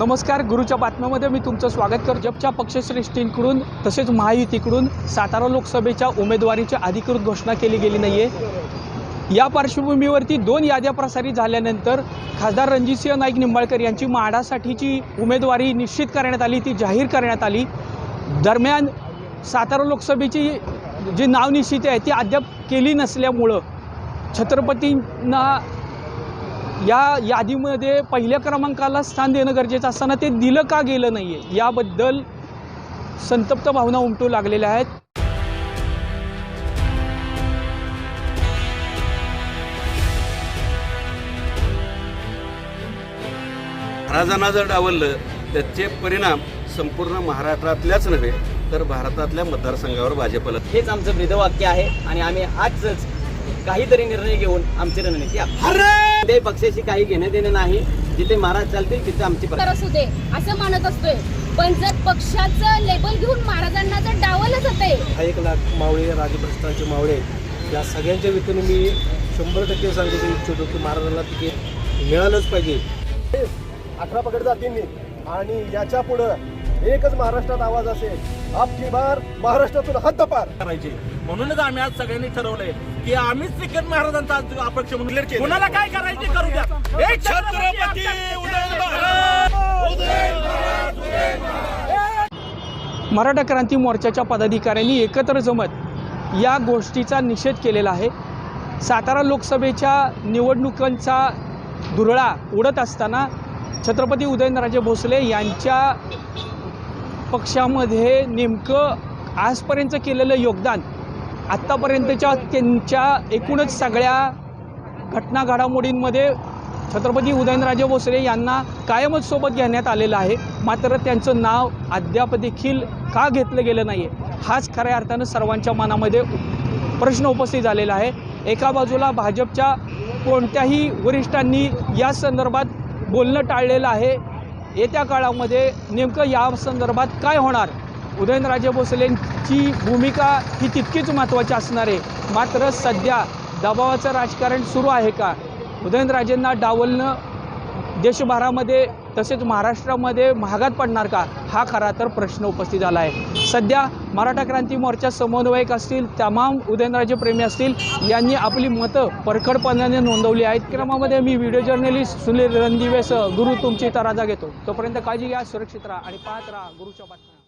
नमस्कार गुरुच्या बातम्यामध्ये मी तुमचं स्वागत करतो. जपच्या पक्षश्रेष्ठींकडून तसेच महायुतीकडून सातारा लोकसभेच्या उमेदवारीची अधिकृत घोषणा केली गेली नाही आहे या पार्श्वभूमीवरती दोन याद्या प्रसारित झाल्यानंतर खासदार रणजितसिंह नाईक निंबाळकर यांची माडासाठीची उमेदवारी निश्चित करण्यात आली ती जाहीर करण्यात आली. दरम्यान सातारा लोकसभेची जी नाव निश्चिती आहे ती अद्याप केली नसल्यामुळं छत्रपतींना या यादीमध्ये पहिल्या क्रमांकाला स्थान देणं गरजेचं असताना ते दिलं का गेलं नाही आहे याबद्दल संतप्त भावना उमटू लागलेल्या आहेत. महाराजांना जर डावललं त्याचे परिणाम संपूर्ण महाराष्ट्रातल्याच नव्हे तर भारतातल्या मतदारसंघावर भाजपला. हेच आमचं ब्रीदवाक्य आहे आणि आम्ही आजच काहीतरी निर्णय घेऊन आमची रणनीती. ते पक्षाशी काही घेणं देणं नाही. जिथे महाराज चालतील तिथे आमची असू दे असं मानत असतोय. पण जर पक्षाचं लेबल घेऊन महाराजांना जर डावलं जाते हा एक लाख मावळे राजभ्रष्टाचे मावळे या सगळ्यांच्या वतीने मी शंभर टक्के सांगू इच्छितो की महाराजांना तिकीट मिळालंच पाहिजे. अठरा पकड जातींनी आणि याच्या पुढं एकच महाराष्ट्रात आवाज असेल. आपकी बार महाराष्ट्रातून हद्दपार करायचे म्हणूनच आम्ही आज सगळ्यांनी ठरवलंय की आम्हीच तिकीट महाराजांचा आज अपक्ष म्हणून कोणाला काय करायचे करू द्या एक छत्रपती मराठा क्रांती मोर्चाच्या पदाधिकाऱ्यांनी एकत्र जमत या गोष्टीचा निषेध केलेला आहे. सातारा लोकसभेच्या निवडणुकांचा धुरळा उडत असताना छत्रपती उदयनराजे भोसले यांच्या पक्षामध्ये नेमकं आजपर्यंत केलेलं योगदान आत्तापर्यंतच्या त्यांच्या एकूणच सगळ्या घटना घडामोडींमध्ये छत्रपती उदयनराजे भोसले यांना कायमच सोबत घेण्यात आलेलं आहे. मात्र त्यांचं नाव अद्याप देखील का घेतलं गेलं नाही आहे हाच खऱ्या अर्थानं सर्वांच्या मनामध्ये प्रश्न उपस्थित झालेला आहे. एका बाजूला भाजपच्या कोणत्याही वरिष्ठांनी या संदर्भात बोलणं टाळलेलं आहे. येत्या काळामध्ये नेमकं या संदर्भात काय होणार? उदयनराजे भोसलेंची भूमिका ही तितकीच महत्त्वाची असणार आहे. मात्र सध्या दबावाचं राजकारण सुरू आहे का? उदयनराजेंना डावलणं देशभरामध्ये तसेच महाराष्ट्रामध्ये महागात पडणार का? हा खरा तर प्रश्न उपस्थित झाला आहे. सध्या मराठा क्रांती मोर्चा समन्वयक असतील तमाम उदयनराजे प्रेमी असतील यांनी आपली मतं परखडपणाने नोंदवली आहेत. क्रमामध्ये मी व्हिडिओ जर्नलिस्ट सुनील रणदिवेसह गुरु तुमची इथं राजा घेतो. तोपर्यंत काळजी घ्या सुरक्षित राहा आणि पाहत राहा गुरुच्या बातम्या.